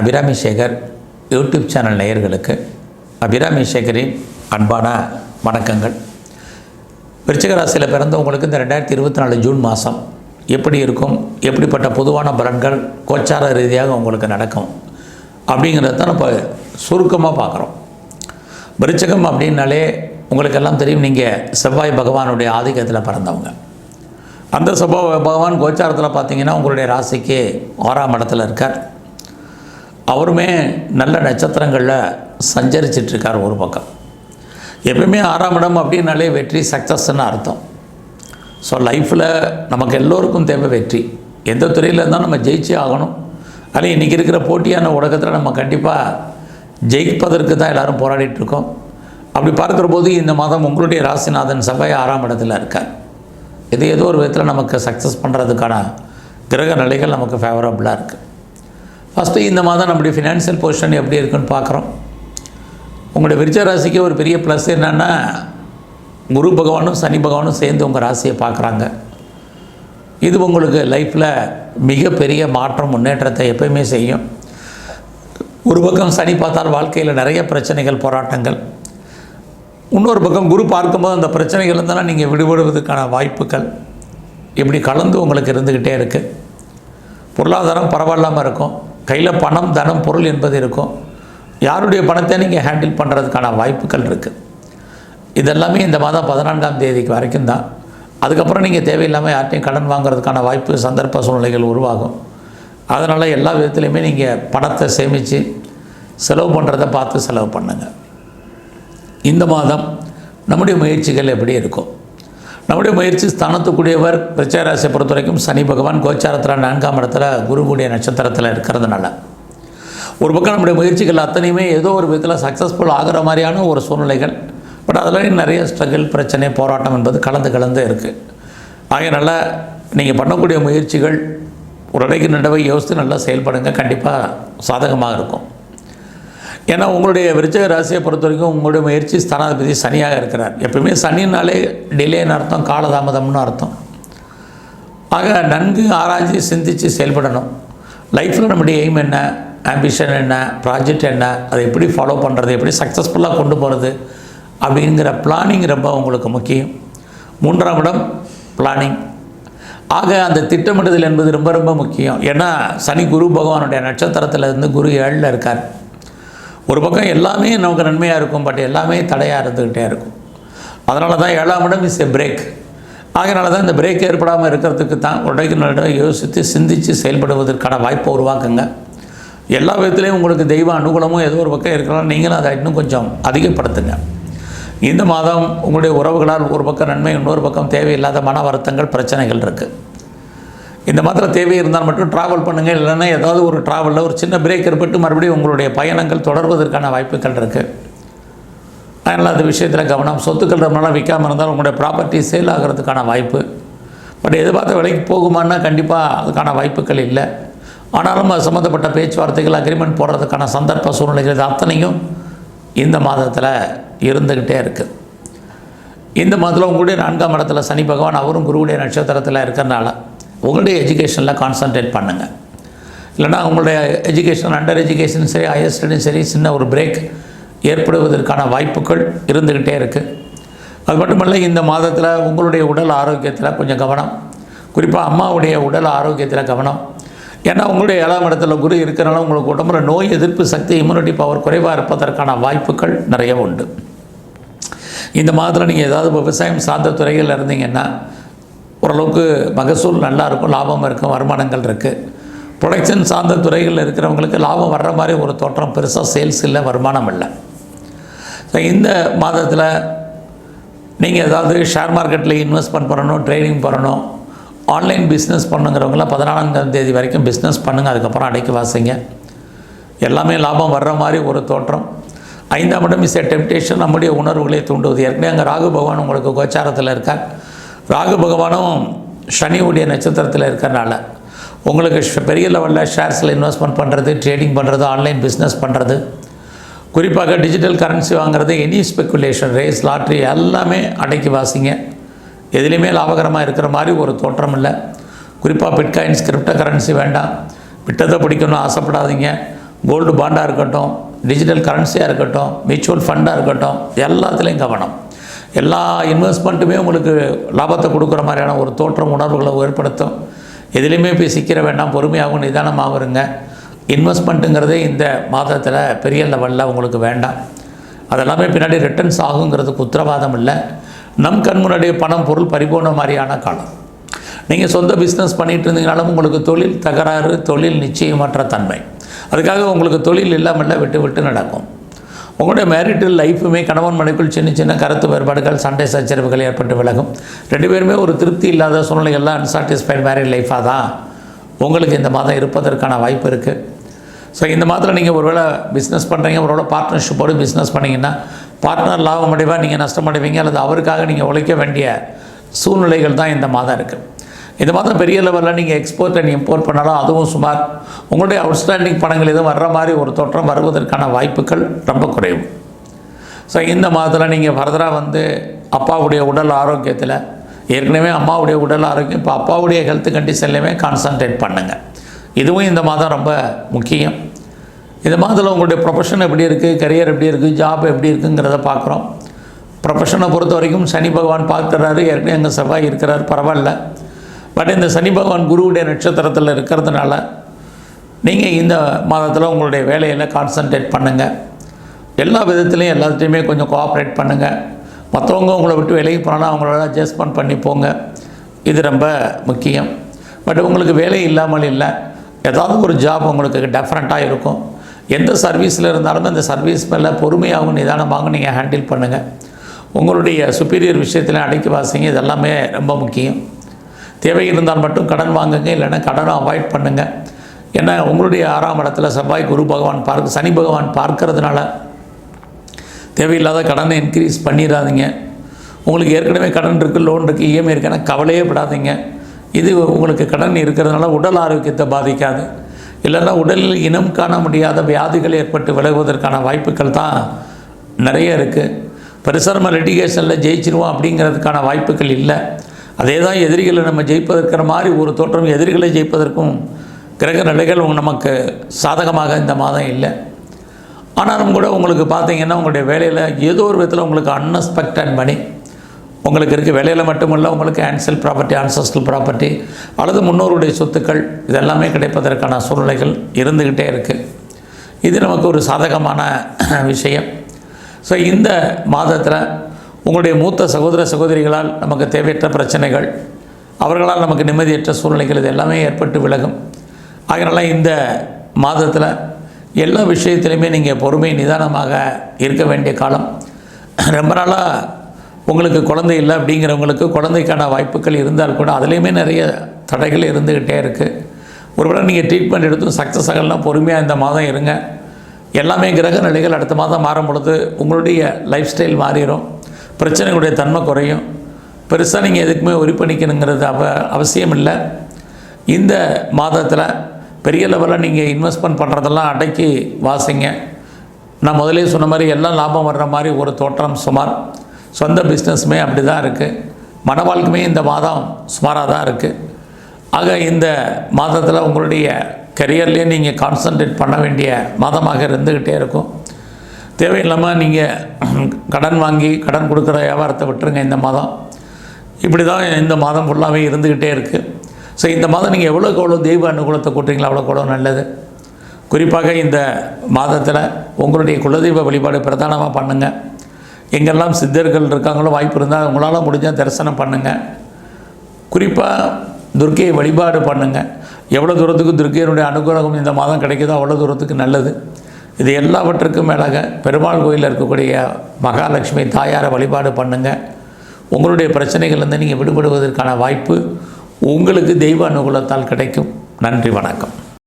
Abirami Sekar YouTube channel நேயர்களுக்கு அபிராமி சேகரின் அன்பான வணக்கங்கள். விருச்சிகராசியில் பிறந்தவங்களுக்கு இந்த ரெண்டாயிரத்தி இருபத்தி நாலு ஜூன் மாதம் எப்படி இருக்கும் எப்படிப்பட்ட பொதுவான பலன்கள் கோச்சார ரீதியாக உங்களுக்கு நடக்கும் அப்படிங்கிறத தான் நம்ம சுருக்கமாக பார்க்குறோம். விருச்சகம் அப்படின்னாலே உங்களுக்கு எல்லாம் தெரியும் நீங்கள் செவ்வாய் பகவானுடைய ஆதிக்கத்தில் பிறந்தவங்க. அந்த செவ்வாய் பகவான் கோச்சாரத்தில் பார்த்தீங்கன்னா உங்களுடைய ராசிக்கு ஆறாம் இடத்துல இருக்கார். அவருமே நல்ல நட்சத்திரங்களில் சஞ்சரிச்சிட்டு இருக்கார் ஒரு பக்கம். எப்பயுமே ஆறாம் இடம் அப்படின்னாலே வெற்றி சக்ஸஸ்ன்னு அர்த்தம். ஸோ லைஃப்பில் நமக்கு எல்லோருக்கும் தேவை வெற்றி. எந்த துறையில் இருந்தாலும் நம்ம ஜெயிச்சே ஆகணும். ஆனால் இன்றைக்கி இருக்கிற போட்டியான உலகத்தில் நம்ம கண்டிப்பாக ஜெயிப்பதற்கு தான் எல்லோரும் போராடிட்டுருக்கோம் அப்படி பார்க்குற போது இந்த மாதம் உங்களுடைய ராசிநாதன் சபை ஆறாம் இடத்துல இருக்கார். இது ஏதோ ஒரு விதத்தில் நமக்கு சக்ஸஸ் பண்ணுறதுக்கான கிரக நிலைகள் நமக்கு ஃபேவரபுளாக இருக்குது ஃபஸ்ட்டு இந்த மாதம் நம்முடைய ஃபினான்ஷியல் பொசிஷன் எப்படி இருக்குன்னு பார்க்குறோம். உங்களுடைய விருச்ச ராசிக்கு ஒரு பெரிய ப்ளஸ் என்னென்னா குரு பகவானும் சனி பகவானும் சேர்ந்து உங்கள் ராசியை பார்க்குறாங்க. இது உங்களுக்கு லைஃப்பில் மிகப்பெரிய மாற்றம் முன்னேற்றத்தை எப்பயுமே செய்யும். ஒரு பக்கம் சனி பார்த்தால் வாழ்க்கையில் நிறைய பிரச்சனைகள் போராட்டங்கள். இன்னொரு பக்கம் குரு பார்க்கும்போது அந்த பிரச்சனைகள் இருந்தாலும் நீங்கள் விடுபடுவதற்கான வாய்ப்புகள். இப்படி கலந்து உங்களுக்கு இருந்துக்கிட்டே இருக்குது பொருளாதாரம் பரவாயில்லாமல் இருக்கும். கையில் பணம் தனம் பொருள் என்பது இருக்கும். யாருடைய பணத்தை நீங்கள் ஹேண்டில் பண்ணுறதுக்கான வாய்ப்புகள் இருக்குது இதெல்லாமே இந்த மாதம் பதினான்காம் தேதிக்கு வரைக்கும் தான். அதுக்கப்புறம் நீங்கள் தேவையில்லாமல் யார்ட்டையும் கடன் வாங்குறதுக்கான வாய்ப்பு சந்தர்ப்ப சூழ்நிலைகள் உருவாகும். அதனால் எல்லா விதத்துலையுமே நீங்கள் பணத்தை சேமித்து செலவு பண்ணுறத பார்த்து செலவு பண்ணுங்கள் இந்த மாதம் நம்முடைய முயற்சிகள் எப்படி இருக்கும்? நம்முடைய முயற்சி ஸ்தானத்துக்குரியவர் ராசியை பொறுத்த வரைக்கும் சனி பகவான் கோச்சாரத்தில் நான்காம் இடத்துல குருவுடைய நட்சத்திரத்தில் இருக்கிறதுனால. ஒரு பக்கம் நம்முடைய முயற்சிகள் அத்தனையுமே ஏதோ ஒரு விதத்தில் சக்ஸஸ்ஃபுல் ஆகிற மாதிரியான ஒரு சூழ்நிலைகள். பட் அதில் நிறைய ஸ்ட்ரகிள் பிரச்சனை போராட்டம் என்பது கலந்து கலந்து இருக்குது ஆகையினால் நீங்கள் பண்ணக்கூடிய முயற்சிகள் ஒரு நடவை யோசித்து நல்லா செயல்படுங்க. கண்டிப்பாக சாதகமாக இருக்கும். ஏன்னா உங்களுடைய விருச்சக ராசியை பொறுத்த வரைக்கும் உங்களுடைய முயற்சி ஸ்தானாதிபதி சனியாக இருக்கிறார். எப்பவுமே சனினாலே டிலேன்னு அர்த்தம் காலதாமதம்னு அர்த்தம். ஆக நன்கு ஆராய்ச்சி சிந்தித்து செயல்படணும். லைஃப்பில் நம்முடைய எய்ம் என்ன? ஆம்பிஷன் என்ன? ப்ராஜெக்ட் என்ன? அதை எப்படி ஃபாலோ பண்ணுறது எப்படி சக்ஸஸ்ஃபுல்லாக கொண்டு போகிறது அப்படிங்கிற பிளானிங் ரொம்ப உங்களுக்கு முக்கியம். மூன்றாம் இடம் பிளானிங் ஆக அந்த திட்டமிடுதல் என்பது ரொம்ப ரொம்ப முக்கியம். ஏன்னா சனி குரு பகவானுடைய நட்சத்திரத்தில் இருந்து குரு ஏழில் இருக்கார். ஒரு பக்கம் எல்லாமே நமக்கு நன்மையாக இருக்கும் பட் எல்லாமே தடையாக இருந்துக்கிட்டே இருக்கும். அதனால தான் ஏழாம் இடம் இஸ் எ பிரேக் அதனால தான் இந்த பிரேக் ஏற்படாமல் இருக்கிறதுக்கு தான் உடைக்கு நல்ல யோசித்து சிந்தித்து செயல்படுவதற்கான வாய்ப்பை உருவாக்குங்க. எல்லா விதத்துலேயும் உங்களுக்கு தெய்வ அனுகூலமும் ஏதோ ஒரு பக்கம் இருக்கலாம் நீங்களும் அதை இன்னும் கொஞ்சம் அதிகப்படுத்துங்க. இந்த மாதம் உங்களுடைய உறவுகளால் ஒரு பக்கம் நன்மை இன்னொரு பக்கம் தேவையில்லாத மன வருத்தங்கள் பிரச்சனைகள் இருக்குது இந்த மாத்திரம் தேவை இருந்தால் மட்டும் ட்ராவல் பண்ணுங்கள் இல்லைன்னா ஏதாவது ஒரு ட்ராவலில் ஒரு சின்ன பிரேக் ஏற்பட்டு மறுபடியும் உங்களுடைய பயணங்கள் தொடர்வதற்கான வாய்ப்புகள் இருக்குது அதனால் அந்த விஷயத்தில் கவனம். சொத்துக்கள் ரொம்ப நாளாக விற்காமல் இருந்தால் உங்களுடைய ப்ராப்பர்ட்டி சேல் ஆகிறதுக்கான வாய்ப்பு. பட் எதிர்பார்த்த விலைக்கு போகுமான்னா கண்டிப்பாக அதுக்கான வாய்ப்புகள் இல்லை. ஆனாலும் அது சம்மந்தப்பட்ட பேச்சுவார்த்தைகள் அக்ரிமெண்ட் போடுறதுக்கான சந்தர்ப்ப சூழ்நிலைகள் இது அத்தனையும் இந்த மாதத்தில் இருந்துக்கிட்டே இருக்குது இந்த மாதத்தில் உங்களுடைய நான்காம் இடத்துல சனி பகவான் அவரும் குருவுடைய நட்சத்திரத்தில் இருக்கிறனால உங்களுடைய எஜுகேஷனில் கான்சன்ட்ரேட் பண்ணுங்கள் இல்லைனா உங்களுடைய எஜுகேஷன் அண்டர் எஜுகேஷன் சரி ஹையர் ஸ்டடியும் சரி சின்ன ஒரு பிரேக் ஏற்படுவதற்கான வாய்ப்புகள் இருந்துக்கிட்டே இருக்குது அது மட்டுமல்ல இந்த மாதத்தில் உங்களுடைய உடல் ஆரோக்கியத்தில் கொஞ்சம் கவனம். குறிப்பாக அம்மாவுடைய உடல் ஆரோக்கியத்தில் கவனம். ஏன்னா உங்களுடைய ஏழாம் இடத்துல குரு இருக்கிறனால உங்களுக்கு உடம்புல நோய் எதிர்ப்பு சக்தி இம்யூனிட்டி பவர் குறைவாக இருப்பதற்கான வாய்ப்புகள் நிறைய உண்டு. இந்த மாதத்தில் நீங்கள் ஏதாவது விவசாயம் சார்ந்த துறைகளில் இருந்தீங்கன்னா ஓரளவுக்கு மகசூல் நல்லா இருக்கும் லாபம் இருக்கும் வருமானங்கள் இருக்குது ப்ரொடக்ஷன் சார்ந்த துறைகளில் இருக்கிறவங்களுக்கு லாபம் வர்ற மாதிரி ஒரு தோற்றம் பெருசாக சேல்ஸ் இல்லை வருமானம் இல்லை. ஸோ இந்த மாதத்தில் நீங்கள் ஏதாவது ஷேர் மார்க்கெட்டில் இன்வெஸ்ட்மெண்ட் பண்ணணும் ட்ரேடிங் பண்ணணும் ஆன்லைன் பிஸ்னஸ் பண்ணுங்கிறவங்களாம் பதினாலாம் தேதி வரைக்கும் பிஸ்னஸ் பண்ணுங்கள் அதுக்கப்புறம் அடைக்க வாசிங்க. எல்லாமே லாபம் வர்ற மாதிரி ஒரு தோற்றம். ஐந்தாம் இடம் இஸ் எ டெம்டேஷன் நம்முடைய உணர்வுகளை தூண்டுவது. ஏற்கனவே அங்கே ராகு பகவான் உங்களுக்கு கோச்சாரத்தில் இருக்கார். ராகு பகவானும் சனியுடைய நட்சத்திரத்தில் இருக்கிறனால உங்களுக்கு பெரிய லெவலில் ஷேர்ஸில் இன்வெஸ்ட்மெண்ட் பண்ணுறது ட்ரேடிங் பண்ணுறது ஆன்லைன் பிஸ்னஸ் பண்ணுறது குறிப்பாக டிஜிட்டல் கரன்சி வாங்குறது எனி ஸ்பெக்குலேஷன் ரேஸ் லாட்ரி எல்லாமே அடக்கி வாசிங்க. எதுலேயுமே லாபகரமாக இருக்கிற மாதிரி ஒரு தோற்றம் இல்லை. குறிப்பாக பிட்காயின்ஸ் கிரிப்டோ கரன்சி வேண்டாம். விட்டதை பிடிக்கணும்னு ஆசைப்படாதீங்க. கோல்டு பாண்டாக இருக்கட்டும் டிஜிட்டல் கரன்சியாக இருக்கட்டும் மியூச்சுவல் ஃபண்டாக இருக்கட்டும் எல்லாத்துலேயும் கவனம். எல்லா இன்வெஸ்ட்மெண்ட்டுமே உங்களுக்கு லாபத்தை கொடுக்குற மாதிரியான ஒரு தோற்றம் உணர்வுகளை ஏற்படுத்தும். எதுலேயுமே போய் சிக்கிற வேண்டாம் பொறுமையாகவும் நிதானமாகவும் இருங்க இன்வெஸ்ட்மெண்ட்டுங்கிறதே இந்த மாதத்தில் பெரிய லெவலில் உங்களுக்கு வேண்டாம். அதெல்லாமே பின்னாடி ரிட்டர்ன்ஸ் ஆகுங்கிறதுக்கு உத்தரவாதம் இல்லை. நம் கண் முன்னாடி பணம் பொருள் பறிபோன மாதிரியான காலம். நீங்கள் சொந்த பிஸ்னஸ் பண்ணிகிட்டு இருந்தீங்கனாலும் உங்களுக்கு தொழில் தகராறு தொழில் நிச்சயமற்ற தன்மை. அதுக்காக உங்களுக்கு தொழில் இல்லாமல் விட்டு விட்டு நடக்கும். உங்களுடைய மேரிட்டல் லைஃபுமே கணவன் மனைக்குள் சின்ன சின்ன கருத்து வேறுபாடுகள் சண்டை சச்சரவுகள் ஏற்பட்டு விலகும். ரெண்டு பேருமே ஒரு திருப்தி இல்லாத சூழ்நிலைகள்லாம் அன்சாட்டிஸ்ஃபைட் மேரிட் லைஃபாக தான் உங்களுக்கு இந்த மாதம் இருப்பதற்கான வாய்ப்பு இருக்குது ஸோ இந்த மாதத்தில் நீங்கள் ஒருவேளை பிஸ்னஸ் பண்ணுறீங்க ஒருவேளை பார்ட்னர்ஷிப்போடு பிஸ்னஸ் பண்ணிங்கன்னா பார்ட்னர் லாபம் அடைவாக நீங்கள் நஷ்டம் அடைவீங்க அல்லது அவருக்காக நீங்கள் உழைக்க வேண்டிய சூழ்நிலைகள் தான் இந்த மாதம் இருக்குது இந்த மாதம் பெரிய லெவலில் நீங்கள் எக்ஸ்போர்ட் அண்ட் இம்போர்ட் பண்ணாலும் அதுவும் சுமார் உங்களுடைய அவுட்ஸ்டாண்டிங் பணங்கள் எதுவும் வர்ற மாதிரி ஒரு தோற்றம் வருவதற்கான வாய்ப்புகள் ரொம்ப குறைவு. ஸோ இந்த மாதத்தில் நீங்கள் ஃபர்தராக வந்து அப்பாவுடைய உடல் ஆரோக்கியத்தில் ஏற்கனவே அம்மாவுடைய உடல் ஆரோக்கியம் இப்போ அப்பாவுடைய ஹெல்த் கண்டிஷன்லையுமே கான்சன்ட்ரேட் பண்ணுங்கள் இதுவும் இந்த மாதம் ரொம்ப முக்கியம். இந்த மாதத்தில் உங்களுடைய ப்ரொஃபஷன் எப்படி இருக்குது கரியர் எப்படி இருக்குது ஜாப் எப்படி இருக்குங்கிறத பார்க்குறோம் ப்ரொஃபஷனை பொறுத்த வரைக்கும் சனி பகவான் பார்க்குறாரு ஏற்கனவே எங்கள் செவ்வாய் இருக்கிறார் பரவாயில்ல. பட் இந்த சனி பகவான் குருவுடைய நட்சத்திரத்தில் இருக்கிறதுனால நீங்கள் இந்த மாதத்தில் உங்களுடைய வேலையில் கான்சன்ட்ரேட் பண்ணுங்கள் எல்லா விதத்துலேயும் எல்லாத்தையுமே கொஞ்சம் கோஆப்ரேட் பண்ணுங்கள் மற்றவங்க உங்களை விட்டு வேலைக்கு போனால் அவங்களோட அட்ஜஸ்ட்மெண்ட் பண்ணி போங்க. இது ரொம்ப முக்கியம். பட் உங்களுக்கு வேலை இல்லாமல் இல்லை. ஏதாவது ஒரு ஜாப் உங்களுக்கு டெஃபரெண்ட்டாக இருக்கும். எந்த சர்வீஸில் இருந்தாலும் அந்த சர்வீஸ் மேலே பொறுமையாகவும் நிதானமாகவும் நீங்கள் ஹேண்டில் பண்ணுங்கள் உங்களுடைய சுப்பீரியர் விஷயத்தில் அடைக்கி வாசிங்க. இதெல்லாமே ரொம்ப முக்கியம். தேவை இருந்தால் மட்டும் கடன் வாங்குங்க இல்லைன்னா கடனை அவாய்ட் பண்ணுங்கள் ஏன்னா உங்களுடைய ஆறாம் இடத்துல செவ்வாய் குரு பகவான் பார்க்க சனி பகவான் பார்க்கறதுனால தேவையில்லாத கடனை இன்க்ரீஸ் பண்ணிடாதீங்க. உங்களுக்கு ஏற்கனவே கடன் இருக்குது லோன் இருக்குது இஎம்ஐ இருக்குன்னா கவலையே படாதீங்க. இது உங்களுக்கு கடன் இருக்கிறதுனால உடல் ஆரோக்கியத்தை பாதிக்காது. இல்லைன்னா உடலில் இனம் காண முடியாத வியாதிகள் ஏற்பட்டு விலகுவதற்கான வாய்ப்புகள் தான் நிறைய இருக்குது பெருசாக நம்ம லிட்டிகேஷனில் ஜெயிச்சிருவோம் அப்படிங்கிறதுக்கான வாய்ப்புகள் இல்லை. அதே தான் எதிரிகளை நம்ம ஜெயிப்பதற்கிற மாதிரி ஒரு தோற்றம் எதிரிகளை ஜெயிப்பதற்கும் கிரக நிலைகள் நமக்கு சாதகமாக இந்த மாதம் இல்லை. ஆனாலும் கூட உங்களுக்கு பார்த்தீங்கன்னா உங்களுடைய வேலையில் ஏதோ ஒரு விதத்தில் உங்களுக்கு அன்எக்ஸ்பெக்டட் மணி உங்களுக்கு இருக்க வேலையில் மட்டுமல்ல உங்களுக்கு ஆன்சல் ப்ராப்பர்ட்டி ஆன்சஸ்டல் ப்ராப்பர்ட்டி அல்லது முன்னோருடைய சொத்துக்கள் இதெல்லாமே கிடைப்பதற்கான சூழ்நிலைகள் இருந்துக்கிட்டே இருக்குது இது நமக்கு ஒரு சாதகமான விஷயம். ஸோ இந்த மாதத்தில் உங்களுடைய மூத்த சகோதர சகோதரிகளால் நமக்கு தேவையற்ற பிரச்சனைகள் அவர்களால் நமக்கு நிம்மதியற்ற சூழ்நிலைகள் இது எல்லாமே ஏற்பட்டு விலகும். அதனால் இந்த மாதத்தில் எல்லா விஷயத்திலையுமே நீங்கள் பொறுமை நிதானமாக இருக்க வேண்டிய காலம். ரொம்ப நாளாக உங்களுக்கு குழந்தை இல்லை அப்படிங்கிறவங்களுக்கு குழந்தைக்கான வாய்ப்புகள் இருந்தால் கூட அதுலேயுமே நிறைய தடைகள் இருந்துக்கிட்டே இருக்குது ஒருவேளை நீங்கள் ட்ரீட்மெண்ட் எடுத்தும் சக்ஸஸ் ஆகலாம் பொறுமையாக இந்த மாதம் இருங்க. எல்லாமே கிரக நிலைகள் அடுத்த மாதம் மாறும் பொழுது உங்களுடைய லைஃப் ஸ்டைல் மாறிடும் பிரச்சனைகளுடைய தன்மை குறையும். பெருசாக நீங்கள் எதுக்குமே ஒரி பண்ணிக்கணுங்கிறது அவ அவசியம் இல்லை இந்த மாதத்தில் பெரிய லெவலில் நீங்கள் இன்வெஸ்ட்மெண்ட் பண்ணுறதெல்லாம் அடக்கி வாசிங்க. நான் முதலே சொன்ன மாதிரி எல்லாம் லாபம் வர்ற மாதிரி ஒரு தோற்றம் சுமார். சொந்த பிஸ்னஸுமே அப்படி தான் இருக்குது மன வாழ்க்கையுமே இந்த மாதம் சுமாராக தான் இருக்குது ஆக இந்த மாதத்தில் உங்களுடைய கரியர்லேயே நீங்கள் கான்சன்ட்ரேட் பண்ண வேண்டிய மாதமாக இருந்துக்கிட்டே இருக்கும். தேவையில்லாமல் நீங்கள் கடன் வாங்கி கடன் கொடுக்குற வியாபாரத்தை விட்டுருங்க இந்த மாதம். இப்படி தான் இந்த மாதம் ஃபுல்லாகவே இருந்துக்கிட்டே இருக்குது ஸோ இந்த மாதம் நீங்கள் எவ்வளோக்கு எவ்வளோ தெய்வ அனுகூலத்தை கூட்டுறீங்களோ அவ்வளோக்கு எவ்வளோ நல்லது. குறிப்பாக இந்த மாதத்தில் உங்களுடைய குலதெய்வ வழிபாடு பிரதானமாக பண்ணுங்கள் எங்கெல்லாம் சித்தர்கள் இருக்காங்களோ வாய்ப்பு இருந்தால் உங்களால் முடிஞ்சால் தரிசனம் பண்ணுங்கள் குறிப்பாக துர்க்கையை வழிபாடு பண்ணுங்கள் எவ்வளோ தூரத்துக்கு துர்க்கையினுடைய அனுகிரகம் இந்த மாதம் கிடைக்குதோ அவ்வளோ தூரத்துக்கு நல்லது. இது எல்லாவற்றுக்கும் மேலாக பெருமாள் கோயிலில் இருக்கக்கூடிய மகாலட்சுமி தாயாரை வழிபாடு பண்ணுங்கள் உங்களுடைய பிரச்சனைகள்லேருந்து நீங்கள் விடுபடுவதற்கான வாய்ப்பு உங்களுக்கு தெய்வ அனுகூலத்தால் கிடைக்கும். நன்றி வணக்கம்.